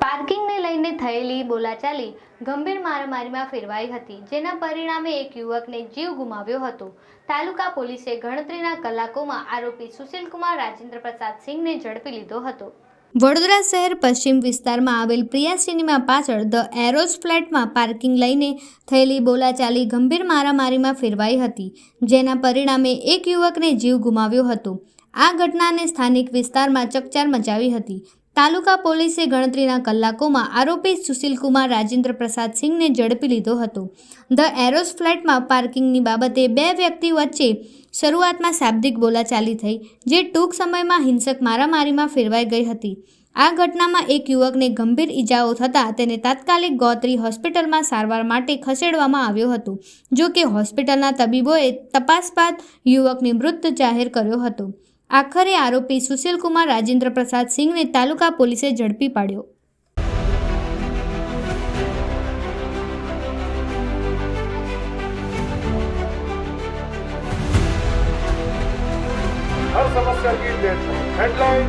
પાર્કિંગને લઈને થયેલી બોલાચાલી ગંભીર મારામારીમાં ફેરવાઈ હતી જેના પરિણામે એક યુવકને જીવ ગુમાવ્યો હતો. તાલુકા પોલીસે ગણતરીના કલાકોમાં આરોપી સુશીલકુમાર રાજેન્દ્ર પ્રસાદ સિંહને ઝડપી લીધો હતો. વડોદરા શહેર પશ્ચિમ વિસ્તારમાં આવેલ પ્રિયા સિનેમા પાછળ ધ એરોઝ ફ્લેટમાં પાર્કિંગ લઈને થયેલી બોલાચાલી ગંભીર મારામારીમાં ફેરવાઈ હતી જેના પરિણામે એક યુવકને જીવ ગુમાવ્યો હતો. આ ઘટનાને સ્થાનિક વિસ્તારમાં ચકચાર મચાવી હતી. તાલુકા પોલીસે ગણતરીના કલાકોમાં આરોપી સુશીલકુમાર રાજેન્દ્ર પ્રસાદ સિંહને ઝડપી લીધો હતો. ધ એરોઝ ફ્લેટમાં પાર્કિંગની બાબતે બે વ્યક્તિ વચ્ચે શરૂઆતમાં શાબ્દિક બોલાચાલી થઈ, જે ટૂંક સમયમાં હિંસક મારામારીમાં ફેરવાઈ ગઈ હતી. આ ઘટનામાં એક યુવકને ગંભીર ઈજાઓ થતાં તેને તાત્કાલિક ગોત્રી હોસ્પિટલમાં સારવાર માટે ખસેડવામાં આવ્યો હતો જો કે હોસ્પિટલના તબીબોએ તપાસ બાદ યુવકને મૃત જાહેર કર્યો હતો. આખરે આરોપી સુશીલકુમાર રાજેન્દ્ર પ્રસાદ સિંહને તાલુકા પોલીસે ઝડપી પાડ્યો. હેડલાઇન